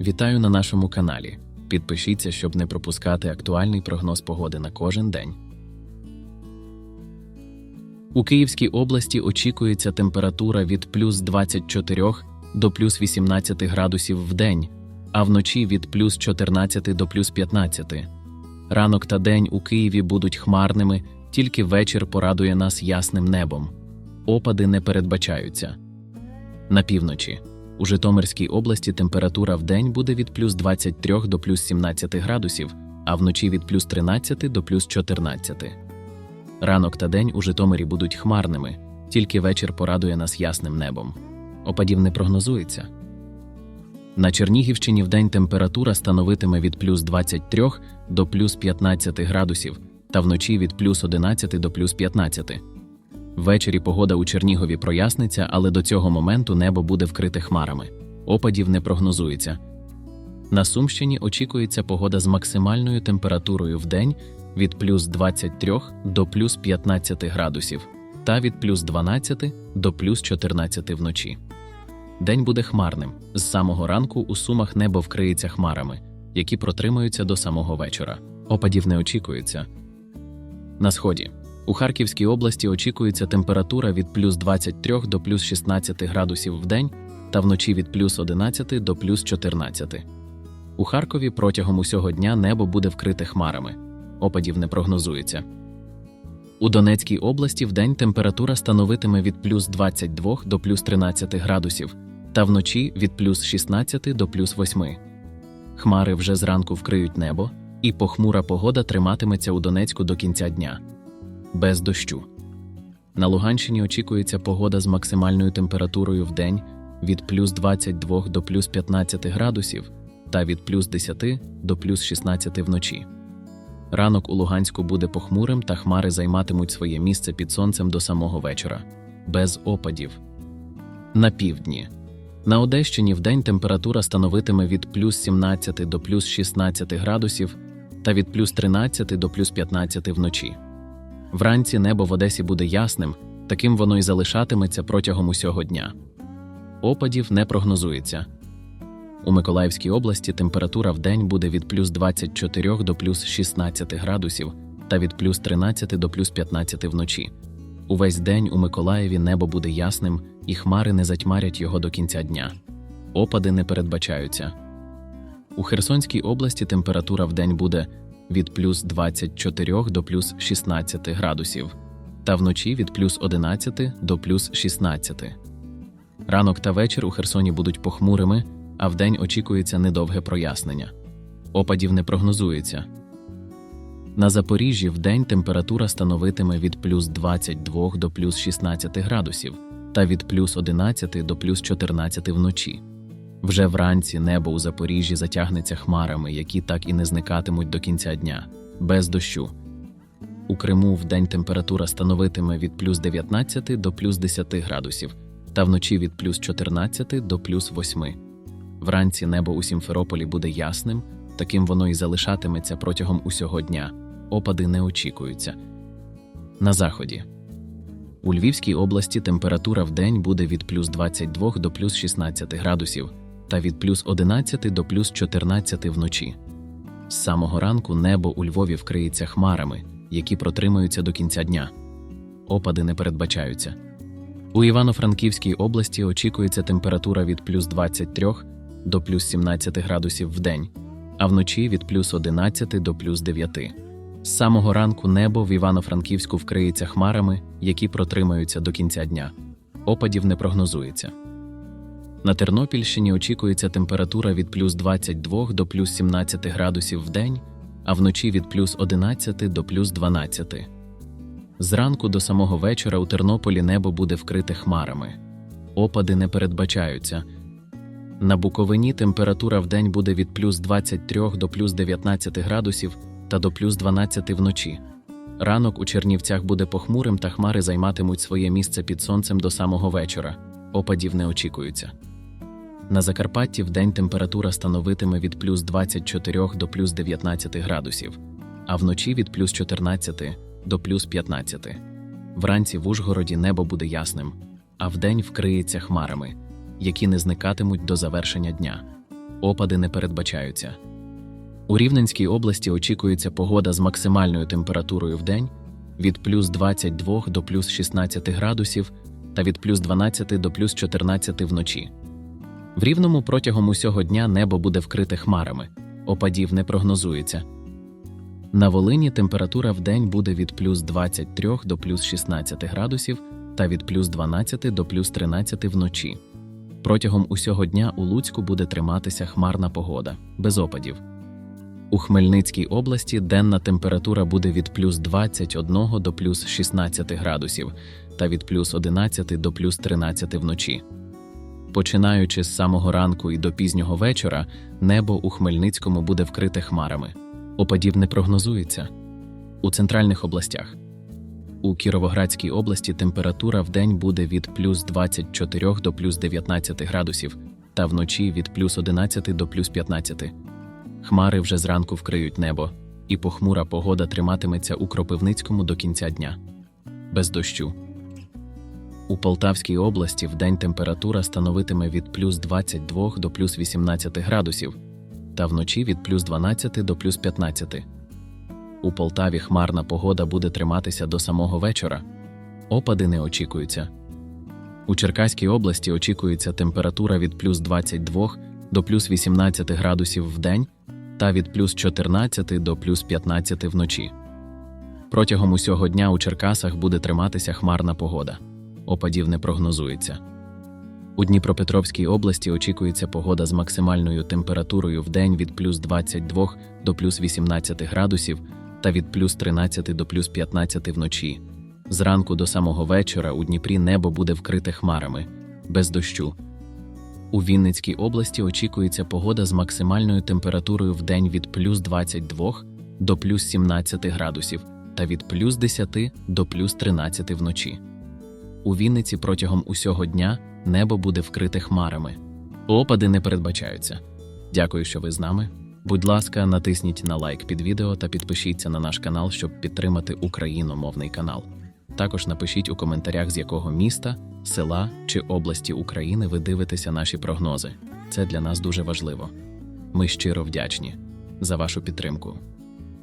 Вітаю на нашому каналі. Підпишіться, щоб не пропускати актуальний прогноз погоди на кожен день. У Київській області очікується температура від плюс 24 до плюс 18 градусів в день, а вночі від плюс 14 до плюс 15. Ранок та день у Києві будуть хмарними, тільки вечір порадує нас ясним небом. Опади не передбачаються. На півночі. У Житомирській області температура в день буде від плюс 23 до плюс 17 градусів, а вночі від плюс 13 до плюс 14. Ранок та день у Житомирі будуть хмарними, тільки вечір порадує нас ясним небом. Опадів не прогнозується. На Чернігівщині вдень температура становитиме від плюс 23 до плюс 15 градусів, та вночі від плюс 11 до плюс 15. Ввечері погода у Чернігові проясниться, але до цього моменту небо буде вкрите хмарами. Опадів не прогнозується. На Сумщині очікується погода з максимальною температурою в день від плюс 23 до плюс 15 градусів та від плюс 12 до плюс 14 вночі. День буде хмарним. З самого ранку у Сумах небо вкриється хмарами, які протримаються до самого вечора. Опадів не очікується. На сході. У Харківській області очікується температура від плюс 23 до плюс 16 градусів в день та вночі від плюс 11 до плюс 14. У Харкові протягом усього дня небо буде вкрите хмарами. Опадів не прогнозується. У Донецькій області вдень температура становитиме від плюс 22 до плюс 13 градусів та вночі від плюс 16 до плюс 8. Хмари вже зранку вкриють небо, і похмура погода триматиметься у Донецьку до кінця дня без дощу. На Луганщині очікується погода з максимальною температурою в день від плюс 22 до плюс 15 градусів та від плюс 10 до плюс 16 вночі. Ранок у Луганську буде похмурим та хмари займатимуть своє місце під сонцем до самого вечора, без опадів. На півдні. На Одещині вдень температура становитиме від плюс 17 до плюс 16 градусів та від плюс 13 до плюс 15 вночі. Вранці небо в Одесі буде ясним, таким воно й залишатиметься протягом усього дня. Опадів не прогнозується. У Миколаївській області температура в день буде від плюс 24 до плюс 16 градусів та від плюс 13 до плюс 15 вночі. Увесь день у Миколаєві небо буде ясним, і хмари не затьмарять його до кінця дня. Опади не передбачаються. У Херсонській області температура в день буде від плюс 24 до плюс 16 градусів, та вночі від плюс 11 до плюс 16. Ранок та вечір у Херсоні будуть похмурими, а вдень очікується недовге прояснення. Опадів не прогнозується. На Запоріжжі вдень температура становитиме від плюс 22 до плюс 16 градусів та від плюс 11 до плюс 14 вночі. Вже вранці небо у Запоріжжі затягнеться хмарами, які так і не зникатимуть до кінця дня, без дощу. У Криму вдень температура становитиме від плюс 19 до плюс 10 градусів, та вночі від плюс 14 до плюс 8. Вранці небо у Сімферополі буде ясним, таким воно і залишатиметься протягом усього дня. Опади не очікуються. На заході. У Львівській області температура в день буде від плюс 22 до плюс 16 градусів та від плюс 11 до плюс 14 вночі. З самого ранку небо у Львові вкриється хмарами, які протримаються до кінця дня. Опади не передбачаються. У Івано-Франківській області очікується температура від плюс 23 до плюс 17 градусів в день, а вночі від плюс 11 до плюс 9. З самого ранку небо в Івано-Франківську вкриється хмарами, які протримаються до кінця дня. Опадів не прогнозується. На Тернопільщині очікується температура від плюс 22 до плюс 17 градусів в день, а вночі від плюс 11 до плюс 12. Зранку до самого вечора у Тернополі небо буде вкрите хмарами. Опади не передбачаються. На Буковині температура в день буде від плюс 23 до плюс 19 градусів та до плюс 12 вночі. Ранок у Чернівцях буде похмурим та хмари займатимуть своє місце під сонцем до самого вечора. Опадів не очікується. На Закарпатті вдень температура становитиме від плюс 24 до плюс 19 градусів, а вночі від плюс 14 до плюс 15. Вранці в Ужгороді небо буде ясним, а вдень вкриється хмарами, які не зникатимуть до завершення дня. Опади не передбачаються. У Рівненській області очікується погода з максимальною температурою в день від плюс 22 до плюс 16 градусів та від плюс 12 до плюс 14 вночі. В Рівному протягом усього дня небо буде вкрите хмарами, опадів не прогнозується. На Волині температура в день буде від плюс 23 до плюс 16 градусів та від плюс 12 до плюс 13 вночі. Протягом усього дня у Луцьку буде триматися хмарна погода, без опадів. У Хмельницькій області денна температура буде від плюс 21 до плюс 16 градусів та від плюс 11 до плюс 13 вночі. Починаючи з самого ранку і до пізнього вечора, небо у Хмельницькому буде вкрите хмарами. Опадів не прогнозується. У центральних областях. У Кіровоградській області температура в день буде від плюс 24 до плюс 19 градусів та вночі від плюс 11 до плюс 15. Хмари вже зранку вкриють небо, і похмура погода триматиметься у Кропивницькому до кінця дня. Без дощу. У Полтавській області вдень температура становитиме від плюс 22 до плюс 18 градусів, та вночі від плюс 12 до плюс 15. У Полтаві хмарна погода буде триматися до самого вечора. Опади не очікуються. У Черкаській області очікується температура від плюс 22 до плюс 18 градусів в день та від плюс 14 до плюс 15 вночі. Протягом усього дня у Черкасах буде триматися хмарна погода. Опадів не прогнозується. У Дніпропетровській області очікується погода з максимальною температурою в день від плюс 22 до плюс 18 градусів та від плюс 13 до плюс 15 вночі. Зранку до самого вечора у Дніпрі небо буде вкрите хмарами, без дощу. У Вінницькій області очікується погода з максимальною температурою в день від плюс 22 до плюс 17 градусів та від плюс 10 до плюс 13 вночі. У Вінниці протягом усього дня небо буде вкрите хмарами. Опади не передбачаються. Дякую, що ви з нами. Будь ласка, натисніть на лайк під відео та підпишіться на наш канал, щоб підтримати україномовний канал. Також напишіть у коментарях, з якого міста, села чи області України ви дивитеся наші прогнози. Це для нас дуже важливо. Ми щиро вдячні за вашу підтримку.